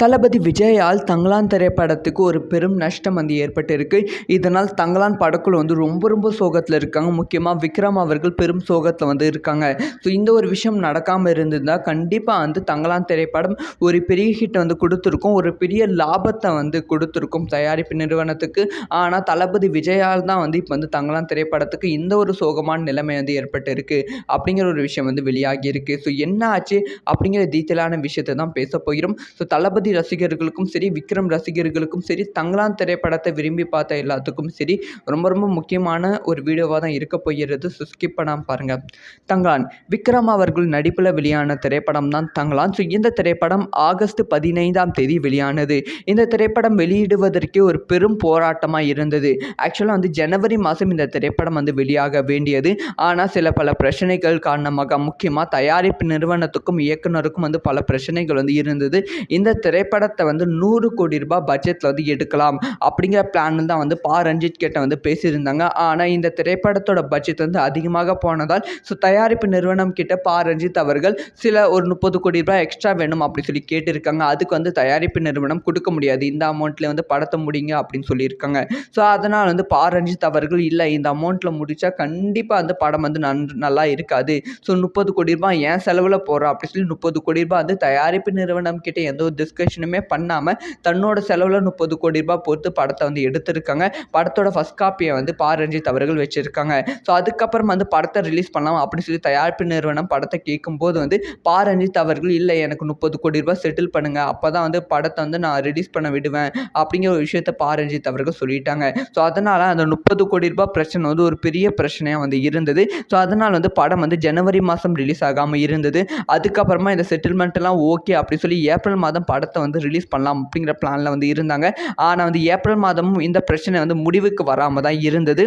தளபதி விஜயால் தங்கலான் திரைப்படத்துக்கு ஒரு பெரும் நஷ்டம் வந்து ஏற்பட்டிருக்கு. இதனால் தங்கலான் படக்குழு வந்து ரொம்ப ரொம்ப சோகத்தில் இருக்காங்க. முக்கியமாக விக்ரம் அவர்கள் பெரும் சோகத்தில் வந்து இருக்காங்க. ஸோ இந்த ஒரு விஷயம் நடக்காமல் இருந்திருந்தால் கண்டிப்பாக வந்து தங்கலான் திரைப்படம் ஒரு பெரிய ஹிட் வந்து கொடுத்துருக்கும். ஒரு பெரிய லாபத்தை வந்து கொடுத்துருக்கும் தயாரிப்பு நிறுவனத்துக்கு. ஆனால் தளபதி விஜயால் தான் வந்து இப்போ வந்து தங்கலான் திரைப்படத்துக்கு இந்த ஒரு சோகமான நிலைமை வந்து ஏற்பட்டிருக்கு. அப்படிங்கிற ஒரு விஷயம் வந்து வெளியாகி இருக்குது ஸோ என்ன ஆச்சு அப்படிங்கிற டீட்டெயிலான விஷயத்தை தான் பேச போகிறோம். ஸோ தளபதி ரசிகர்களுக்கும் சரி விக்ரம் ரசிகர்களுக்கும் சரி தங்களான் திரைப்படத்தை விரும்பி பார்த்த எல்லாத்துக்கும் சரி ரொம்ப ரொம்ப முக்கியமான ஒரு வீடியோவாக தான் இருக்க போகிறது. ஸோ ஸ்கிப் பண்ணாமல் பாருங்கள் தங்களான் விக்ரம் அவர்கள் நடிப்பில் வெளியான திரைப்படம் தான் தங்களான். ஸோ இந்த திரைப்படம் ஆகஸ்ட் பதினைந்தாம் தேதி வெளியானது. இந்த திரைப்படம் வெளியிடுவதற்கே ஒரு பெரும் போராட்டமாக இருந்தது. ஆக்சுவலாக வந்து ஜனவரி மாதம் இந்த திரைப்படம் வந்து வெளியாக வேண்டியது. ஆனால் சில பல பிரச்சனைகள் காரணமாக முக்கியமாக தயாரிப்பு நிறுவனத்துக்கும் இயக்குனருக்கும் வந்து பல பிரச்சனைகள் வந்து இருந்தது. இந்த திரைப்படத்தை வந்து நூறு கோடி ரூபாய் பட்ஜெட்டில் வந்து எடுக்கலாம் அப்படிங்கிற பிளான் தான் வந்து பா. ரஞ்சித் கிட்ட வந்து பேசியிருந்தாங்க. ஆனால் இந்த திரைப்படத்தோட பட்ஜெட் வந்து அதிகமாக போனதால் ஸோ தயாரிப்பு நிறுவனம் கிட்ட பா. ரஞ்சித் அவர்கள் சில ஒரு முப்பது கோடி ரூபாய் எக்ஸ்ட்ரா வேணும் அப்படின்னு சொல்லி கேட்டிருக்காங்க. அதுக்கு வந்து தயாரிப்பு நிறுவனம் கொடுக்க முடியாது. இந்த அமௌண்ட்டில் வந்து படத்தை முடிங்க அப்படின்னு சொல்லியிருக்காங்க. ஸோ அதனால் வந்து பா. ரஞ்சித் அவர்கள் இல்லை இந்த அமௌண்ட்டில் முடித்தா கண்டிப்பாக அந்த படம் வந்து நன் நல்லா இருக்காது. ஸோ முப்பது கோடி ரூபாய் ஏன் செலவில் போகிறோம் அப்படின்னு சொல்லி முப்பது கோடி ரூபாய் வந்து தயாரிப்பு நிறுவனம் கிட்ட எந்த ஒரு டிஸ்கஷனுமே பண்ணாமல் தன்னோட செலவில் முப்பது கோடி ரூபாய் போட்டு படத்தை வந்து எடுத்திருக்காங்க. படத்தோட ஃபஸ்ட் காப்பியை வந்து பா. ரஞ்சித் அவர்கள் வச்சுருக்காங்க. ஸோ அதுக்கப்புறம் வந்து படத்தை ரிலீஸ் பண்ணலாம் அப்படின்னு சொல்லி தயாரிப்பு நிறுவனம் படத்தை கேட்கும்போது வந்து பா. ரஞ்சித் அவர்கள் இல்லை எனக்கு முப்பது கோடி ரூபாய் செட்டில் பண்ணுங்கள் அப்போ தான் வந்து படத்தை வந்து நான் ரிலீஸ் பண்ண விடுவேன். அப்படிங்கிற ஒரு விஷயத்த பா. ரஞ்சித் அவர்கள் சொல்லிட்டாங்க. ஸோ அதனால் அந்த முப்பது கோடி ரூபாய் பிரச்சனை வந்து ஒரு பெரிய பிரச்சனையாக வந்து இருந்தது. ஸோ அதனால் வந்து படம் வந்து ஜனவரி மாதம் ரிலீஸ் ஆகாமல் இருந்தது. அதுக்கப்புறமா இந்த செட்டில்மெண்ட்லாம் ஓகே அப்படி சொல்லி ஏப்ரல் மாதம் படத்தை வந்து ரிலீஸ் பண்ணலாம் அப்படிங்கிற பிளானில் வந்து இருந்தாங்க. ஆனால் வந்து ஏப்ரல் மாதமும் இந்த பிரச்சனை வந்து முடிவுக்கு வராமல் தான் இருந்தது.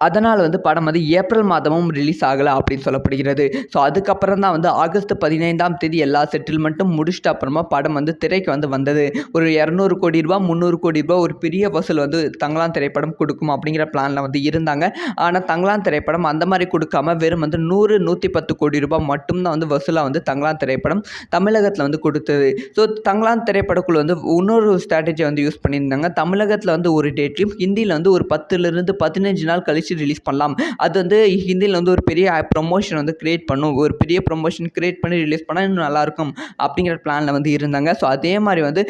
அதனால் வந்து படம் வந்து ஏப்ரல் மாதமும் ரிலீஸ் ஆகலை அப்படின்னு சொல்லப்படுகிறது. ஸோ அதுக்கப்புறம் தான் வந்து ஆகஸ்ட் பதினைந்தாம் தேதி எல்லா செட்டில்மெண்ட்டும் முடிச்சிட்ட அப்புறமா படம் வந்து திரைக்கு வந்து வந்தது. ஒரு இரநூறு கோடி ரூபா முந்நூறு கோடி ரூபா ஒரு பெரிய வசூல் வந்து தங்களாம் திரைப்படம் கொடுக்கும் அப்படிங்கிற பிளானில் வந்து இருந்தாங்க. ஆனால் தங்களாம் திரைப்படம் அந்த மாதிரி கொடுக்காம வெறும் வந்து நூறு நூற்றி பத்து கோடி ரூபாய் மட்டும்தான் வந்து வசூலாக வந்து தங்களாம் திரைப்படம் தமிழகத்தில் வந்து கொடுத்தது. ஸோ தங்களாம் திரைப்படக்குழு வந்து இன்னொரு ஸ்ட்ராட்டஜி வந்து யூஸ் பண்ணியிருந்தாங்க. தமிழகத்தில் வந்து ஒரு டேட்லையும் ஹிந்தியில் வந்து ஒரு பத்துலேருந்து பதினஞ்சு நாள் கழிச்சு ரிலீஸ் பண்ணலாம். அது வந்து ஹிந்தியில் வந்து ஒரு பெரிய ப்ரொமோஷன் வந்து க்ரியேட் பண்ணும். ஒரு பெரிய ப்ரொமோஷன் க்ரியேட் பண்ணி ரிலீஸ் பண்ணால் இன்னும் நல்லாயிருக்கும் அப்படிங்கிற பிளானில் வந்து இருந்தாங்க. ஸோ அதே மாதிரி வந்து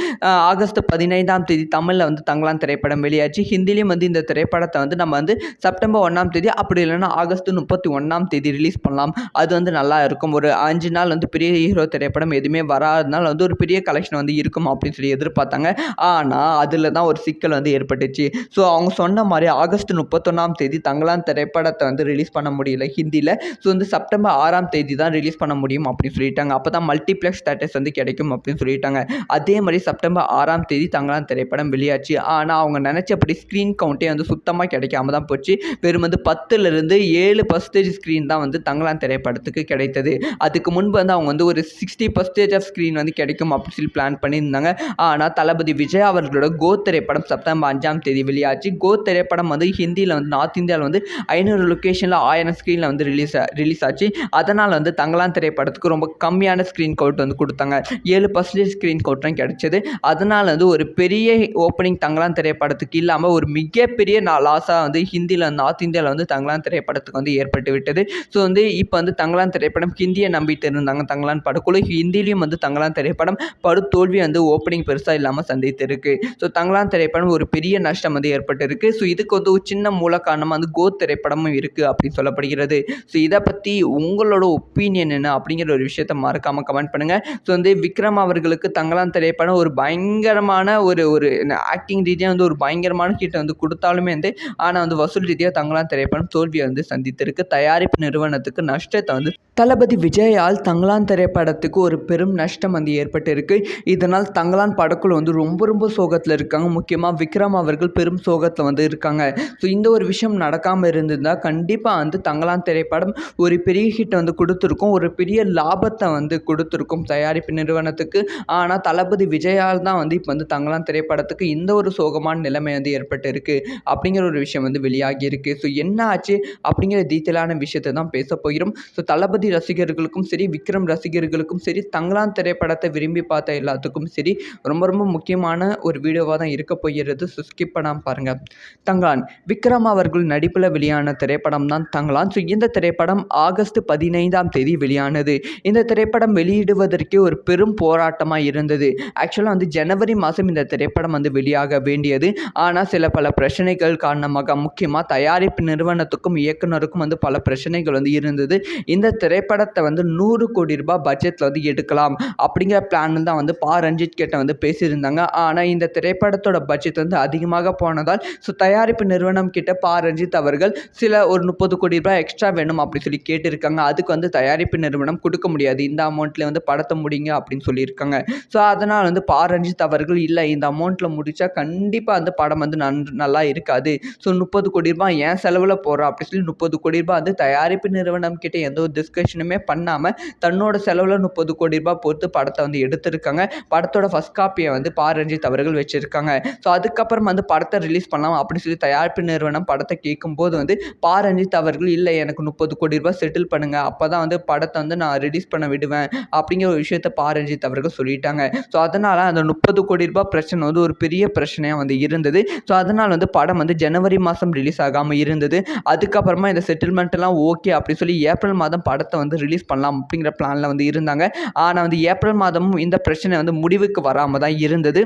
ஆகஸ்ட் பதினைந்தாம் தேதி தமிழில் வந்து தங்கலாம் திரைப்படம் வெளியாச்சு. ஹிந்திலையும் வந்து இந்த திரைப்படத்தை வந்து நம்ம வந்து செப்டம்பர் ஒன்றாம் தேதி அப்படி இல்லைன்னா ஆகஸ்ட் முப்பத்தி ஒன்றாம் தேதி ரிலீஸ் பண்ணலாம். அது வந்து நல்லா இருக்கும் ஒரு அஞ்சு நாள் வந்து பெரிய ஹீரோ திரைப்படம் எதுவுமே வராதனால வந்து ஒரு பெரிய கலெக்ஷன் வந்து இருக்கும் அப்படின்னு சொல்லி எதிர்பார்த்தாங்க. ஆனால் அதில் தான் ஒரு சிக்கல் வந்து ஏற்பட்டுச்சு. ஸோ அவங்க சொன்ன மாதிரி ஆகஸ்ட் முப்பத்தொன்னாம் தேதி தங்கலான் திரைப்படத்தை வந்து ரிலீஸ் பண்ண முடியல ஹிந்தியில் ஸோ வந்து செப்டம்பர் ஆறாம் தேதி தான் ரிலீஸ் பண்ண முடியும் அப்படின்னு சொல்லிட்டாங்க. அப்போ தான் மல்டிப்ளெக்ஸ் ஸ்டேட்டஸ் வந்து கிடைக்கும் அப்படின்னு சொல்லிட்டாங்க. அதே மாதிரி செப்டம்பர் ஆறாம் தேதி தங்கலான் திரைப்படம் வெளியாச்சு. ஆனால் அவங்க நினச்சபடி ஸ்க்ரீன் கவுண்டே வந்து சுத்தமாக கிடைக்காம தான் போச்சு. வெறும் வந்து பத்துலேருந்து ஏழு பர்சன்டேஜ் ஸ்க்ரீன் தான் வந்து தங்கலான் திரைப்படத்துக்கு கிடைத்தது. அதுக்கு முன்பு வந்து அவங்க வந்து ஒரு சிக்ஸ்டி பர்சன்டேஜ் ஆஃப் ஸ்க்ரீன் வந்து கிடைக்கும் அப்படின்னு சொல்லி பிளான் பண்ணியிருந்தாங்க. ஆனால் தளபதி விஜய் அவர்களோட கோ திரைப்படம் செப்டம்பர் அஞ்சாம் தேதி வெளியாச்சு. கோ திரைப்படம் வந்து ஹிந்தியில் வந்து நார்த் இந்தியா இந்தியாவில் வந்து ஐநூறு லொக்கேஷனில் ஆயிரம் ஸ்க்ரீனில் வந்து ரிலீஸ் ரிலீஸ் ஆச்சு. அதனால் வந்து தங்கலான் திரைப்படத்துக்கு ரொம்ப கம்மியான ஸ்க்ரீன் கவுட் வந்து கொடுத்தாங்க. ஏழு பர்சன்டேஜ் ஸ்க்ரீன் கவுட் தான் கிடச்சிது. அதனால் வந்து ஒரு பெரிய ஓப்பனிங் தங்கலான் திரைப்படத்துக்கு இல்லாமல் ஒரு மிகப்பெரிய லாஸாக வந்து ஹிந்தியில் நார்த் இந்தியாவில் வந்து தங்கலான் திரைப்படத்துக்கு வந்து ஏற்பட்டு விட்டது. ஸோ வந்து இப்போ வந்து தங்கலான் திரைப்படம் ஹிந்தியை நம்பிட்டு இருந்தாங்க தங்கலான் படக்குழு. ஹிந்திலையும் வந்து தங்கலான் திரைப்படம் படு தோல்வி வந்து ஓப்பனிங் பெருசாக இல்லாமல் சந்தித்திருக்கு. ஸோ தங்கலான் திரைப்படம் ஒரு பெரிய நஷ்டம் வந்து ஏற்பட்டிருக்கு. ஸோ இதுக்கு வந்து ஒரு சின்ன மூல காரணமாக வந்து கோ திரைப்படமும் இருக்குது அப்படின்னு சொல்லப்படுகிறது. ஸோ இதை பற்றி உங்களோட ஒப்பீனியன் என்ன அப்படிங்கிற ஒரு விஷயத்த மறக்காமல் கமெண்ட் பண்ணுங்கள் ஸோ வந்து விக்ரம் அவர்களுக்கு தங்கலான் திரைப்படம் ஒரு பயங்கரமான ஒரு ஒரு ஆக்டிங் ரீதியாக வந்து ஒரு பயங்கரமான ஹீட்டை வந்து கொடுத்தாலுமே வந்து ஆனால் வந்து வசூல் ரீதியாக தங்கலான் திரைப்படம் தோல்வியை வந்து சந்தித்திருக்கு. தயாரிப்பு நிறுவனத்துக்கு நஷ்டத்தை வந்து தளபதி விஜயால் தங்கலான் திரைப்படத்துக்கு ஒரு பெரும் நஷ்டம் வந்து ஏற்பட்டிருக்கு. இதனால் தங்கலான் படக்குழு வந்து ரொம்ப ரொம்ப சோகத்தில் இருக்காங்க. முக்கியமாக விக்ரம் அவர்கள் பெரும் சோகத்தில் வந்து இருக்காங்க. ஸோ இந்த ஒரு விஷயம் நடக்காமல் இருந்திருந்தால் கண்டிப்பாக வந்து தங்களான் திரைப்படம் ஒரு பெரிய ஹிட் வந்து கொடுத்துருக்கும். ஒரு பெரிய லாபத்தை வந்து கொடுத்துருக்கும் தயாரிப்பு நிறுவனத்துக்கு. ஆனால் தளபதி விஜயால் தான் வந்து இப்போ வந்து தங்களான் திரைப்படத்துக்கு இந்த ஒரு சோகமான நிலைமை வந்து ஏற்பட்டுருக்கு. அப்படிங்கிற ஒரு விஷயம் வந்து வெளியாகி இருக்கு ஸோ என்ன ஆச்சு அப்படிங்கிற டீட்டெயிலான விஷயத்தை தான் பேச போகிறோம். ஸோ தளபதி ரசிகர்களுக்கும் சரி விக்ரம் ரசிகர்களுக்கும் சரி தங்களான் திரைப்படத்தை விரும்பி பார்த்த எல்லாத்துக்கும் சரி ரொம்ப ரொம்ப முக்கியமான ஒரு வீடியோவாக தான் இருக்க போகிறது. ஸோ ஸ்கிப் பண்ணாமல் பாருங்கள் தங்கலான் விக்ரம் அவர்கள் நடிப்பில் வெளியான திரைப்படம் தான் தங்கலான் ஸோ இந்த திரைப்படம் ஆகஸ்ட் பதினைந்தாம் தேதி வெளியானது. இந்த திரைப்படம் வெளியிடுவதற்கே ஒரு பெரும் போராட்டமாக இருந்தது. ஆக்சுவலாக வந்து ஜனவரி மாதம் இந்த திரைப்படம் வந்து வெளியாக வேண்டியது. ஆனால் சில பல பிரச்சனைகள் காரணமாக முக்கியமாக தயாரிப்பு நிறுவனத்துக்கும் இயக்குனருக்கும் வந்து பல பிரச்சனைகள் வந்து இருந்தது. இந்த திரைப்படத்தை வந்து நூறு கோடி ரூபாய் பட்ஜெட்டில் வந்து எடுக்கலாம் அப்படிங்கிற பிளான் தான் வந்து பா. ரஞ்சித் கிட்ட வந்து பேசியிருந்தாங்க. ஆனால் இந்த திரைப்படத்தோட பட்ஜெட் வந்து அதிகமாக போனதால் ஸோ தயாரிப்பு நிறுவனம் கிட்ட பா. ரஞ்சித் அவர்கள் சில ஒரு முப்பது கோடி ரூபாய் எக்ஸ்ட்ரா வேணும் அப்படின்னு சொல்லி கேட்டிருக்காங்க. அதுக்கு வந்து தயாரிப்பு நிறுவனம் கொடுக்க முடியாது. இந்த அமௌண்ட்டில் வந்து படத்தை முடிங்க அப்படின்னு சொல்லியிருக்காங்க. ஸோ அதனால் வந்து பா. ரஞ்சித் அவர்கள் இல்லை இந்த அமௌண்ட்டில் முடித்தா கண்டிப்பாக அந்த படம் வந்து நன் நல்லா இருக்காது. ஸோ முப்பது கோடி ரூபாய் ஏன் செலவில் போகிறோம் அப்படி சொல்லி முப்பது கோடி ரூபாய் வந்து தயாரிப்பு நிறுவனம் கிட்டே எந்த ஒரு டிஸ்கஷனுமே பண்ணாமல் தன்னோட செலவில் முப்பது கோடி ரூபாய் போட்டு படத்தை வந்து எடுத்திருக்காங்க. படத்தோட ஃபஸ்ட் காப்பியை வந்து பா. ரஞ்சித் அவர்கள் வச்சுருக்காங்க. ஸோ அதுக்கப்புறம் வந்து படத்தை ரிலீஸ் பண்ணலாம் அப்படின்னு சொல்லி தயாரிப்பு நிறுவனம் படத்தை கேட்கும்போது வந்து பா ரஞ்சித் அவர்கள் இல்லை எனக்கு முப்பது கோடி ரூபாய் செட்டில் பண்ணுங்கள் அப்போ தான் வந்து படத்தை வந்து நான் ரிலீஸ் பண்ண விடுவேன். அப்படிங்கிற ஒரு விஷயத்த பா ரஞ்சித் அவர்கள் சொல்லிட்டாங்க. ஸோ அதனால் அந்த முப்பது கோடி ரூபாய் பிரச்சனை வந்து ஒரு பெரிய பிரச்சனையாக வந்து இருந்தது. ஸோ அதனால் வந்து படம் வந்து ஜனவரி மாதம் ரிலீஸ் ஆகாமல் இருந்தது. அதுக்கப்புறமா இந்த செட்டில்மெண்ட்லாம் ஓகே அப்படி சொல்லி ஏப்ரல் மாதம் படத்தை வந்து ரிலீஸ் பண்ணலாம் அப்படிங்கிற பிளானில் வந்து இருந்தாங்க. ஆனால் வந்து ஏப்ரல் மாதமும் இந்த பிரச்சனை வந்து முடிவுக்கு வராமல் தான் இருந்தது.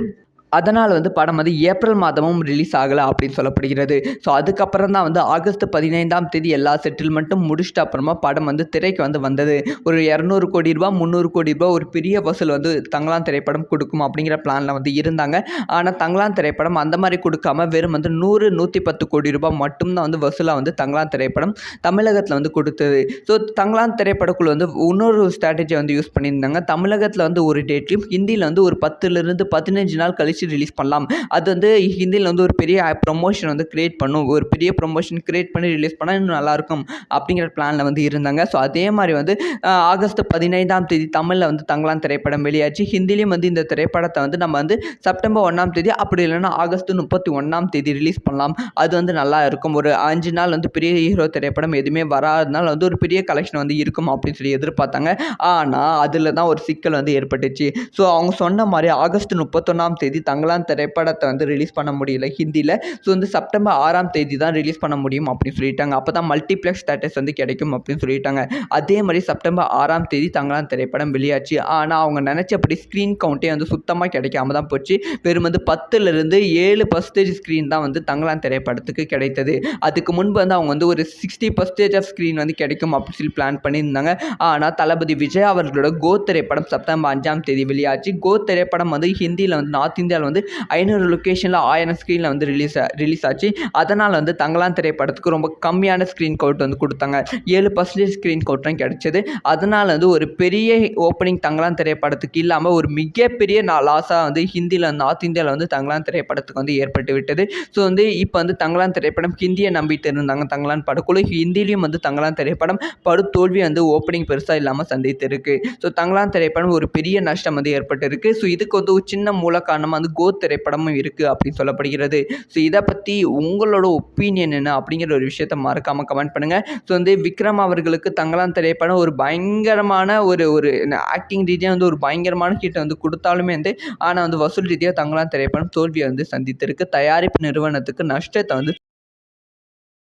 அதனால் வந்து படம் வந்து ஏப்ரல் மாதமும் ரிலீஸ் ஆகலை அப்படின்னு சொல்லப்படுகிறது. ஸோ அதுக்கப்புறம் தான் வந்து ஆகஸ்ட் பதினைந்தாம் தேதி எல்லா செட்டில்மெண்ட்டும் முடிச்சிட்ட அப்புறமா படம் வந்து திரைக்கு வந்து வந்தது. ஒரு இரநூறு கோடி ரூபா முந்நூறு கோடி ரூபா ஒரு பெரிய வசூல் வந்து தங்களான் திரைப்படம் கொடுக்கும் அப்படிங்கிற பிளானில் வந்து இருந்தாங்க. ஆனால் தங்களான் திரைப்படம் அந்த மாதிரி கொடுக்காம வெறும் வந்து நூறு நூற்றி பத்து கோடி ரூபாய் மட்டும்தான் வந்து வசூலாக வந்து தங்களான் திரைப்படம் தமிழகத்தில் வந்து கொடுத்தது. ஸோ தங்களான் திரைப்படக்குழு வந்து இன்னொரு ஸ்ட்ராட்டஜி வந்து யூஸ் பண்ணியிருந்தாங்க. தமிழகத்தில் வந்து ஒரு டேட்லையும் ஹிந்தியில் வந்து ஒரு பத்துலேருந்து பதினஞ்சு நாள் கழிச்சு ரிலீஸ் பண்ணலாம். அது வந்து ஹிந்தியில் வந்து ஒரு பெரிய ப்ரொமோஷன் வந்து க்ரியேட் பண்ணும். ஒரு பெரிய ப்ரொமோஷன் க்ரியேட் பண்ணி ரிலீஸ் பண்ணால் இன்னும் நல்லாயிருக்கும் அப்படிங்கிற பிளானில் வந்து இருந்தாங்க. ஸோ அதே மாதிரி வந்து ஆகஸ்ட் பதினைந்தாம் தேதி தமிழில் வந்து தங்கலாம் திரைப்படம் வெளியாச்சு. ஹிந்திலையும் வந்து இந்த திரைப்படத்தை வந்து நம்ம வந்து செப்டம்பர் ஒன்றாம் தேதி அப்படி இல்லைன்னா ஆகஸ்ட் முப்பத்தி ஒன்றாம் தேதி ரிலீஸ் பண்ணலாம். அது வந்து நல்லா இருக்கும் ஒரு அஞ்சு நாள் வந்து பெரிய ஹீரோ திரைப்படம் எதுவுமே வராதனால வந்து ஒரு பெரிய கலெக்ஷன் வந்து இருக்கும் அப்படின்னு சொல்லி எதிர்பார்த்தாங்க. ஆனால் அதில் தான் ஒரு சிக்கல் வந்து ஏற்பட்டுச்சு. ஸோ அவங்க சொன்ன மாதிரி ஆகஸ்ட் முப்பத்தொன்னாம் தேதி தங்களான் திரைப்படத்தை வந்து ரிலீஸ் பண்ண முடியல ஹிந்தியில் ஸோ வந்து செப்டம்பர் ஆறாம் தேதி தான் ரிலீஸ் பண்ண முடியும் அப்படின்னு சொல்லிட்டாங்க. அப்போ தான் மல்டிப்ளெக்ஸ் தேட்டர்ஸ் வந்து கிடைக்கும் அப்படின்னு சொல்லிட்டாங்க. அதே மாதிரி செப்டம்பர் ஆறாம் தேதி தங்களான் திரைப்படம் வெளியாச்சு. ஆனால் அவங்க நினச்சபடி ஸ்க்ரீன் கவுண்டே வந்து சுத்தமாக கிடைக்காம தான் போச்சு. வெறும் வந்து பத்துலேருந்து ஏழு பர்சன்டேஜ் ஸ்க்ரீன் தான் வந்து தங்களான் திரைப்படத்துக்கு கிடைத்தது. அதுக்கு முன்பு வந்து அவங்க வந்து ஒரு சிக்ஸ்டி பர்சன்டேஜ் ஆஃப் ஸ்க்ரீன் வந்து கிடைக்கும் அப்படின்னு சொல்லி பிளான் பண்ணியிருந்தாங்க. ஆனால் தளபதி விஜய் அவர்களோட கோ திரைப்படம் செப்டம்பர் அஞ்சாம் தேதி வெளியாச்சு. கோ திரைப்படம் வந்து ஹிந்தியில் வந்து நார்த் இந்தியா இந்தியாவில் வந்து ஐநூறு லொக்கேஷனில் ஆயிரம் ஸ்க்ரீனில் வந்து ரிலீஸ் ரிலீஸ் ஆச்சு. அதனால் வந்து தங்கலான் திரைப்படத்துக்கு ரொம்ப கம்மியான ஸ்க்ரீன் கவுட் வந்து கொடுத்தாங்க. ஏழு பர்சன்டேஜ் ஸ்க்ரீன் கவுட் தான் அதனால் வந்து ஒரு பெரிய ஓப்பனிங் தங்கலான் திரைப்படத்துக்கு இல்லாமல் ஒரு மிகப்பெரிய லாஸாக வந்து ஹிந்தியில் நார்த் இந்தியாவில் வந்து தங்கலான் திரைப்படத்துக்கு வந்து ஏற்பட்டு விட்டது. ஸோ வந்து இப்போ வந்து தங்கலான் திரைப்படம் ஹிந்தியை நம்பிட்டு இருந்தாங்க தங்கலான் படக்குழு. ஹிந்திலையும் வந்து தங்கலான் திரைப்படம் படு தோல்வி வந்து ஓப்பனிங் பெருசாக இல்லாமல் சந்தித்து இருக்கு ஸோ தங்கலான் திரைப்படம் ஒரு பெரிய நஷ்டம் வந்து ஏற்பட்டிருக்கு. ஸோ இதுக்கு வந்து ஒரு சின்ன மூல காரணமாக வந்து கோ திரைப்படமும் இருக்குது அப்படின்னு சொல்லப்படுகிறது. ஸோ இதை பற்றி உங்களோட ஒப்பீனியன் என்ன அப்படிங்கிற ஒரு விஷயத்த மறக்காமல் கமெண்ட் பண்ணுங்கள் ஸோ வந்து விக்ரம் அவர்களுக்கு தங்களாம் திரைப்படம் ஒரு பயங்கரமான ஒரு ஒரு ஆக்டிங் ரீதியாக வந்து ஒரு பயங்கரமான ஹிட்டை வந்து கொடுத்தாலுமே வந்து ஆனால் வந்து வசூல் ரீதியாக தங்களாம் திரைப்படம் தோல்வியை வந்து சந்தித்திருக்கு. தயாரிப்பு நிறுவனத்துக்கு நஷ்டத்தை வந்து